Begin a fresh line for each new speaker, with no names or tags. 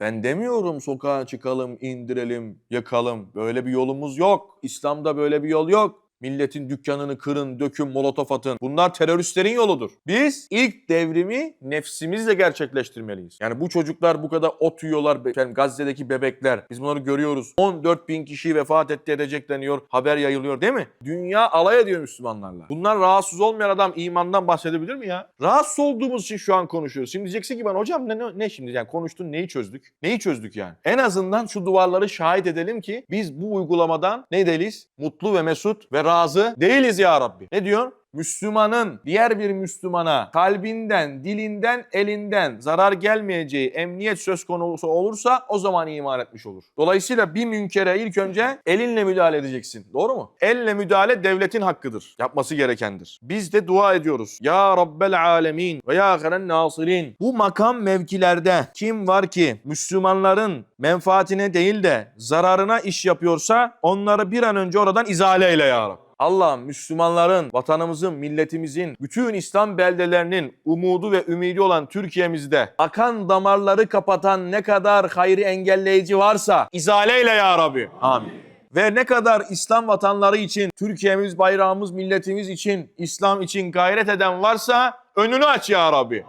Ben demiyorum sokağa çıkalım, indirelim, yakalım. Böyle bir yolumuz yok. İslam'da böyle bir yol yok. Milletin dükkanını kırın, dökün, molotof atın. Bunlar teröristlerin yoludur. Biz ilk devrimi nefsimizle gerçekleştirmeliyiz. Yani bu çocuklar bu kadar ot yiyorlar. Efendim, Gazze'deki bebekler. Biz bunları görüyoruz. 14 bin kişi vefat etti edecek deniyor. Haber yayılıyor değil mi? Dünya alay ediyor Müslümanlarla. Bunlar rahatsız olmayan adam imandan bahsedebilir mi ya? Rahatsız olduğumuz için şu an konuşuyoruz. Şimdi diyeceksin ki bana hocam ne, ne, şimdi? Yani konuştun neyi çözdük? Neyi çözdük yani? En azından şu duvarları şahit edelim ki biz bu uygulamadan ne değiliz? Mutlu ve mesut ve razı değiliz ya Rabbi. Ne diyor? Müslümanın diğer bir Müslümana kalbinden, dilinden, elinden zarar gelmeyeceği emniyet söz konusu olursa o zaman iman etmiş olur. Dolayısıyla bir münkere ilk önce elinle müdahale edeceksin. Doğru mu? Elle müdahale devletin hakkıdır. Yapması gerekendir. Biz de dua ediyoruz. Ya Rabbel Alemin ve ya Heren Nasirin. Bu makam mevkilerde kim var ki Müslümanların menfaatine değil de zararına iş yapıyorsa onları bir an önce oradan izale eyle ya Rabbi. Allah'ım Müslümanların, vatanımızın, milletimizin, bütün İslam beldelerinin umudu ve ümidi olan Türkiye'mizde akan damarları kapatan ne kadar hayri engelleyici varsa izaleyle ya Rabbi. Amin. Ve ne kadar İslam vatanları için, Türkiye'miz, bayrağımız, milletimiz için, İslam için gayret eden varsa önünü aç ya Rabbi.